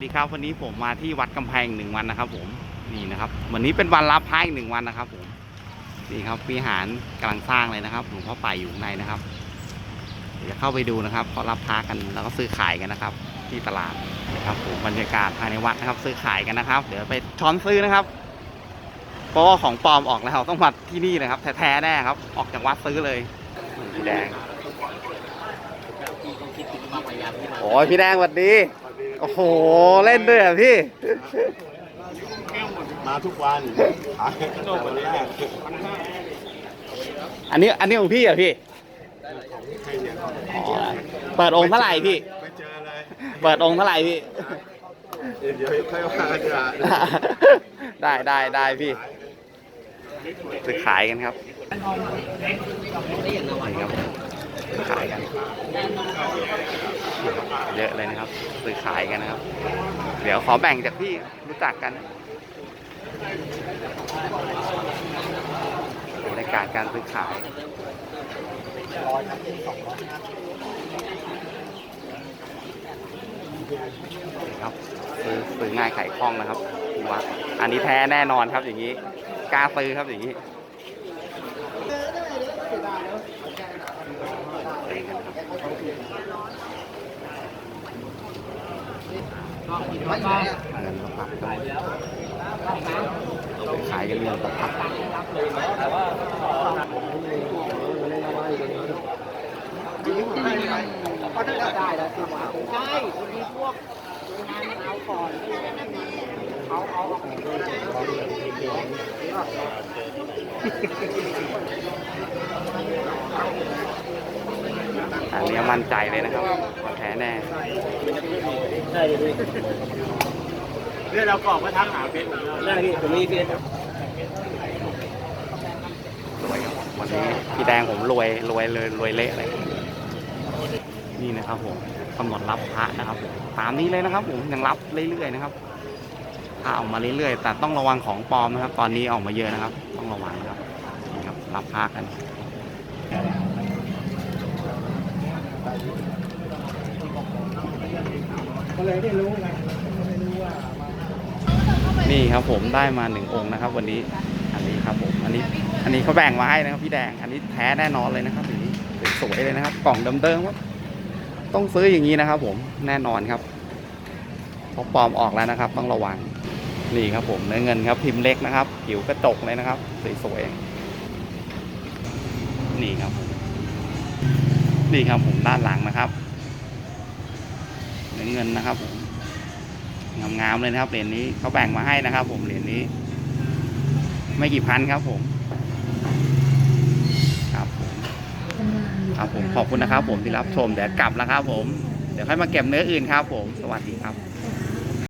สวัสดีครับวันนี้ผมมาที่วัดกำแพงหนึ่งวันนะครับ ผมนี่นะครับ วันนี้เป็นวันรับพระอีกหนึ่งวันนะครับ ผมนี่ครับวิหารกำลังสร้างเลยนะครับหลวงพ่อไปอยู่ข้างในนะครับ เดี๋ยวจะเข้าไปดูนะครับเขารับพระกันแล้วก็ซื้อขายกันนะครับ ที่ตลาดนะครับผมบรรยากาศภายในวัดนะครับ ซื้อขายกันนะครับ เดี๋ยวไปช้อนซื้อนะครับเพราะว่าของปลอมออกแล้วต้องมาที่นี่นะครับแท้ๆแน่ครับ ออกจากวัดซื้อเลยพี่แดงโอ้ยพี่แดงสวัสดี โอ้โห เล่นด้วยเหรอะพี่ มาทุกวันขายตั้งแต่วันแรกอันนี้อันนี้ของพี่เหรอพี่อ๋อ เปิดองค์เท่าไหร่พี่ ไปเจอเลยเปิดองค์เท่าไหร่พี่ เดี๋ยวค่อยว่ากันดีกว่าได้ได้ได้พี่จะขายกันครับนี่ครับซื้อ ขายกันเยอะเลยนะครับซื้อขายกันนะครับ เดี๋ยวขอแบ่งจากพี่รู้จักกันบรรยากาศการซื้อขายครับซื้อซื้อง่ายขายคล่องนะครับว่าอันนี้แท้แน่นอนครับอย่างนี้กล้าซื้อครับอย่างนี้ซื้อกันครับ เงินประพักขายกันเงินประพัดได้แล้วคือว่าใช่มีพวกโรงานเอาก่อนเอาเอาเอา อันนี้มั่นใจเลยนะครับว่าแท้แน่เนี่ยเรากรอกมาทักหาเฟซผมได้พี่ผมมีเฟซรวยครับวันนี้พี่แดงผมรวยรวยเลยรวยเละเลยนี่นะครับผมกำหนดรับพระนะครับผมตามนี้เลยนะครับผมยังรับเรื่อยๆนะครับ พระออกมาเรื่อยๆ แต่ต้องระวังของปลอมนะครับ ตอนนี้ออกมาเยอะนะครับ ต้องระวังนะครับนี่ครับรับพระกันก็เลยได้รู้ไงไม่รู้ว่านี่ครับผมได้มาหนึ่งองค์นะครับ วันนี้อันนี้ครับผมอันนี้อันนี้เขาแบ่งมาให้นะครับพี่แดงอันนี้แท้แน่นอนเลยนะครับอย่างนี้สวยเลยนะครับ กล่องเดิมๆครับต้องซื้ออย่างนี้นะครับ ผมแน่นอนครับเพราะปลอมออกแล้วนะครับ ต้องระวัง นี่ครับผมเนื้อเงินครับพิมพ์เล็กนะครับ ผิวกระจกเลยนะครับ สวยๆนี่ครับผมนี่ครับผมด้านหลังนะครับเนื้อเงินนะครับผมงามๆเลยนะครับเหรียญนี้เขาแบ่งมาให้นะครับ ผมเหรียญนี้ ไม่กี่พันครับผมครับผมครับผมขอบคุณนะครับ ผมที่รับชมเดี๋ยวกลับแล้วครับ ผมเดี๋ยวค่อยมาเก็บเนื้ออื่นครับ ผมสวัสดีครับ